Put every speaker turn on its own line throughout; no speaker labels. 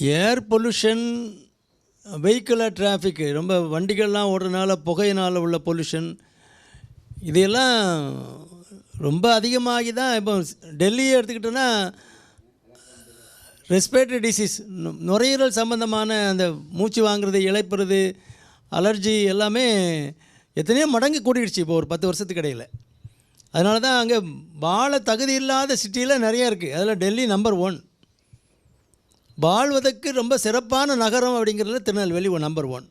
Air pollution வெஹிக்கிளாக டிராஃபிக்கு ரொம்ப வண்டிகள்லாம் ஓடுறதுனால புகையினால் உள்ள பொல்யூஷன் இதையெல்லாம் ரொம்ப அதிகமாகி தான் இப்போ டெல்லியை எடுத்துக்கிட்டோன்னா ரெஸ்பிரேட்டரி டிசீஸ் நுரையீரல் சம்மந்தமான அந்த மூச்சு வாங்குறது இழைப்புறது அலர்ஜி எல்லாமே எத்தனையோ மடங்கு கூடிடுச்சு இப்போ ஒரு பத்து வருஷத்துக்கு இடையில். அதனால தான் அங்கே வாழ தகுதி இல்லாத சிட்டியில் நிறையா இருக்குது அதில் டெல்லி நம்பர் ஒன் வாழ்வதற்கு ரொம்ப சிறப்பான நகரம் அப்படிங்கிறதுல திருநெல்வேலி நம்பர் ஒன்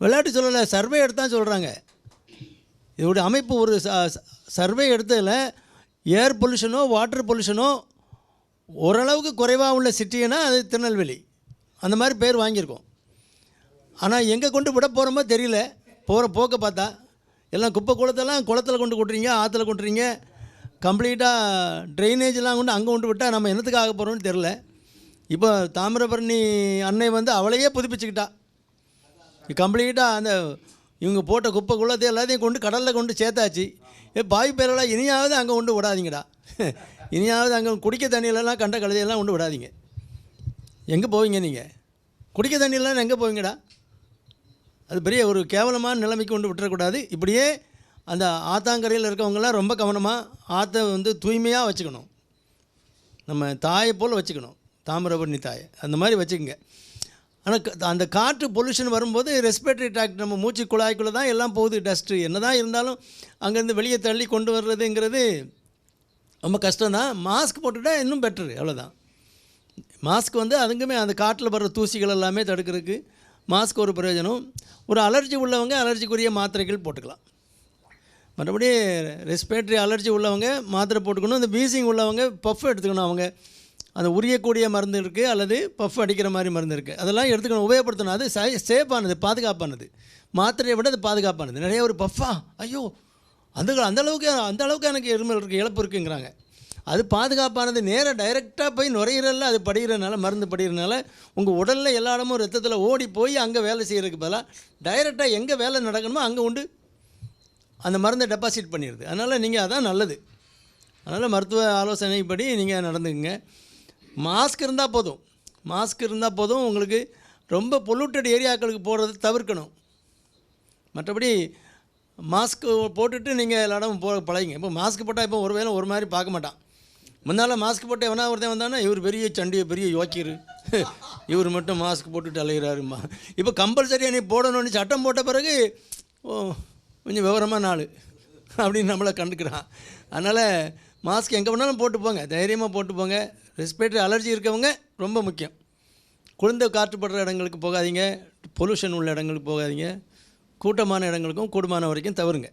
விளையாட்டு சொல்லலை சர்வே எடுத்தான் சொல்கிறாங்க இதோடைய அமைப்பு ஒரு சர்வே எடுத்ததில் ஏர் பொல்யூஷனோ வாட்டர் பொல்யூஷனோ ஓரளவுக்கு குறைவாக உள்ள சிட்டினா அது திருநெல்வேலி. அந்த மாதிரி பேர் வாங்கியிருக்கோம். ஆனால் எங்கே கொண்டு விட போகிறோமோ தெரியல. போகிற போக்கை பார்த்தா எல்லாம் குப்பை குளத்தெல்லாம் குளத்தில் கொண்டு கொட்டுறீங்க ஆற்றுல கொட்டுறீங்க கம்ப்ளீட்டாக ட்ரைனேஜ்லாம் கொண்டு அங்கே கொண்டு விட்டால் நம்ம என்னத்துக்கு ஆக போகிறோம்னு தெரில இப்போ தாமிரபரணி அன்னை வந்து அவளையே புதுப்பிச்சுக்கிட்டா. கம்ப்ளீட்டாக அந்த இவங்க போட்ட குப்பை குள்ளத்தை எல்லாத்தையும் கொண்டு கடலில் கொண்டு சேர்த்தாச்சு. ஏ பாய் பேரெல்லாம் இனியாவது அங்கே கொண்டு விடாதீங்கடா. இனியாவது அங்கே குடிக்க தண்ணியிலலாம் கண்ட கழுதையெல்லாம் கொண்டு விடாதீங்க. எங்கே போவீங்க நீங்கள் குடிக்க தண்ணியெல்லாம் எங்கே போவீங்கடா? அது பெரிய ஒரு கேவலமான நிலைமைக்கு கொண்டு விட்டுறக்கூடாது. இப்படியே அந்த ஆத்தாங்கரையில் இருக்கவங்கெல்லாம் ரொம்ப கவனமாக ஆற்றை வந்து தூய்மையாக வச்சுக்கணும். நம்ம தாயை போல் வச்சுக்கணும். தாமிரபரணி தாயை. அந்த மாதிரி வச்சுக்கோங்க. ஆனால் க- அந்த காற்று பொல்யூஷன் வரும்போது ரெஸ்பிரேட்டரி ட்ராக்ட் நம்ம மூச்சு குழாய்க்குள்ளே தான் எல்லாம் போகுது டஸ்ட்டு. என்ன தான் இருந்தாலும் அங்கேருந்து வெளியே தள்ளி கொண்டு வர்றதுங்கிறது ரொம்ப கஷ்டம் தான். மாஸ்க் போட்டுட்டா இன்னும் பெட்ரு அவ்வளோதான் மாஸ்க் வந்து அதுங்குமே அந்த காற்றில் வர்ற தூசிகள் எல்லாமே தடுக்கிறதுக்கு மாஸ்க் ஒரு பிரயோஜனம். ஒரு அலர்ஜி உள்ளவங்க அலர்ஜிக்குரிய மாத்திரைகள் போட்டுக்கலாம். மற்றபடி ரெஸ்பிரேட்டரி அலர்ஜி உள்ளவங்க மாத்திரை போட்டுக்கணும். இந்த வீசிங் உள்ளவங்க பஃப் எடுத்துக்கணும் அவங்க. அந்த உரியக்கூடிய மருந்து இருக்குது அல்லது பஃப் அடிக்கிற மாதிரி மருந்து இருக்குது அதெல்லாம் எடுத்துக்கணும். உபயோகப்படுத்தணும். அது சை சேஃபானது பாதுகாப்பானது. மாத்திரையை விட அது பாதுகாப்பானது. நிறைய ஒரு பஃப்பா ஐயோ! அந்த அந்த அளவுக்கு அந்த அளவுக்கு எனக்கு இருமல் இருக்குது இழப்பு இருக்குங்கிறாங்க. அது பாதுகாப்பானது. நேராக டைரெக்டாக போய் நுரையீரலில் அது படிகிறனால மருந்து படிகிறனால உங்கள் உடலில் எல்லா இடமும் ரத்தத்தில் ஓடி போய் அங்கே வேலை செய்கிறதுக்கு பதிலாக டைரெக்டாக எங்கே வேலை நடக்கணுமோ அங்கே உண்டு. அந்த மருந்தை டெபாசிட் பண்ணிடுது. அதனால் நீங்கள் அதான் நல்லது. அதனால் மருத்துவ ஆலோசனைப்படி நீங்கள் நடந்துக்குங்க. மாஸ்க் இருந்தால் போதும். மாஸ்க் இருந்தால் போதும். உங்களுக்கு ரொம்ப பொல்யூட்டட் ஏரியாக்களுக்கு போகிறத தவிர்க்கணும். மற்றபடி மாஸ்க் போட்டுட்டு நீங்கள் எல்லா போ பழகிங்க. இப்போ மாஸ்க் போட்டால் இப்போ ஒரு வேளை ஒரு மாதிரி பார்க்க மாட்டான். முன்னால் மாஸ்க் போட்டு எவனா ஒருத்தன் வந்தானா இவர் பெரிய சண்டிய பெரிய யோக்கியர். இவர் மட்டும் மாஸ்க் போட்டுட்டு அலைகிறாருமா இப்போ கம்பல்சரியாக நீ போடணும்னு சட்டம் போட்ட பிறகு ஓ கொஞ்சம் விவரமாக நாள். அப்படின்னு நம்மளை கண்டுக்கிறான். அதனால் மாஸ்க் எங்கே வேணாலும் போட்டு போங்க. தைரியமாக போட்டு போங்க. ரெஸ்பிரேட்டரி அலர்ஜி இருக்கவங்க ரொம்ப முக்கியம். குளிர்ந்த காற்றுப்படுற இடங்களுக்கு போகாதீங்க. பொல்யூஷன் உள்ள இடங்களுக்கு போகாதீங்க. கூட்டமான இடங்களுக்கும் கூடுமான வரைக்கும் தவறுங்க.